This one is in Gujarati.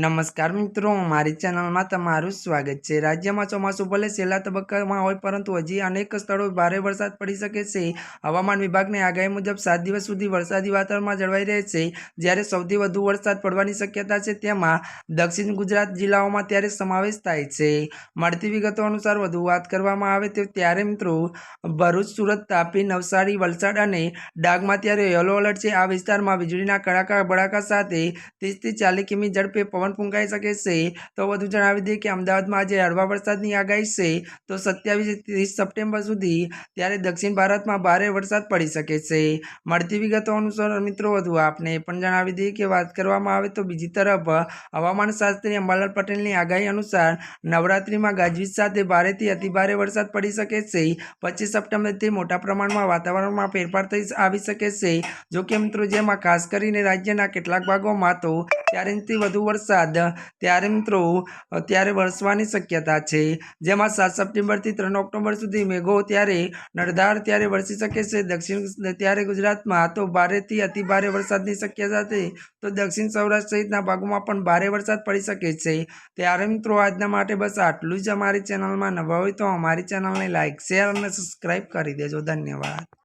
નમસ્કાર મિત્રો, મારી ચેનલમાં તમારું સ્વાગત છે. રાજ્યમાં ચોમાસું ભલે છેલ્લા તબક્કામાં હોય, પરંતુ હજી અનેક સ્થળોએ ભારે વરસાદ પડી શકે છે. હવામાન વિભાગની આગાહી મુજબ, સાત દિવસ સુધી વરસાદી વાતાવરણમાં જળવાઈ રહેશે જ્યારે સૌથી વધુ વરસાદ પડવાની શક્યતા છે, તેમાં દક્ષિણ ગુજરાત જિલ્લાઓમાં ત્યારે સમાવેશ થાય છે. મળતી વિગતો અનુસાર વધુ વાત કરવામાં આવે તો ત્યારે મિત્રો, ભરૂચ, સુરત, તાપી, નવસારી, વલસાડ અને ડાંગમાં ત્યારે યલો એલર્ટ છે. આ વિસ્તારમાં વીજળીના કડાકા બળાકા સાથે ત્રીસથી ચાલીસ કિમી ઝડપે પવન ફૂંકાઈ શકે છે. તો વધુ જણાવી દઈએ કે અમદાવાદમાં આજે હળવા વરસાદની આગાહી છે. તો સત્યાવીસ ત્રીસ સપ્ટેમ્બર સુધી ત્યારે દક્ષિણ ભારતમાં ભારે વરસાદ પડી શકે છે. મળતી વિગતો અનુસાર મિત્રો, વધુ આપને પણ જણાવી દઈએ કે વાત કરવામાં આવે તો બીજી તરફ હવામાન શાસ્ત્રી અંબાલાલ પટેલની આગાહી અનુસાર નવરાત્રિમાં ગાજવીજ સાથે ભારેથી અતિભારે વરસાદ પડી શકે છે. પચીસ સપ્ટેમ્બરથી મોટા પ્રમાણમાં વાતાવરણમાં ફેરફાર થઈ આવી શકે છે. જોકે મિત્રો, જેમાં ખાસ કરીને રાજ્યના કેટલાક ભાગોમાં તો ત્યારેથી વધુ વરસાદ, ત્યારે મિત્રો, ત્યારે વરસવાની શક્યતા છે. જેમાં સાત સપ્ટેમ્બરથી ત્રણ ઓક્ટોબર સુધી મેઘો ત્યારે નડધાર ત્યારે વરસી શકે છે. દક્ષિણ ત્યારે ગુજરાતમાં તો ભારેથી અતિભારે વરસાદની શક્યતા છે. તો દક્ષિણ સૌરાષ્ટ્ર સહિતના ભાગોમાં પણ ભારે વરસાદ પડી શકે છે. ત્યારે મિત્રો, આજના માટે બસ આટલું જ અમારી ચેનલમાં નવા હોય તો અમારી ચેનલને લાઇક શેર અને સબસ્ક્રાઈબ કરી દેજો. ધન્યવાદ.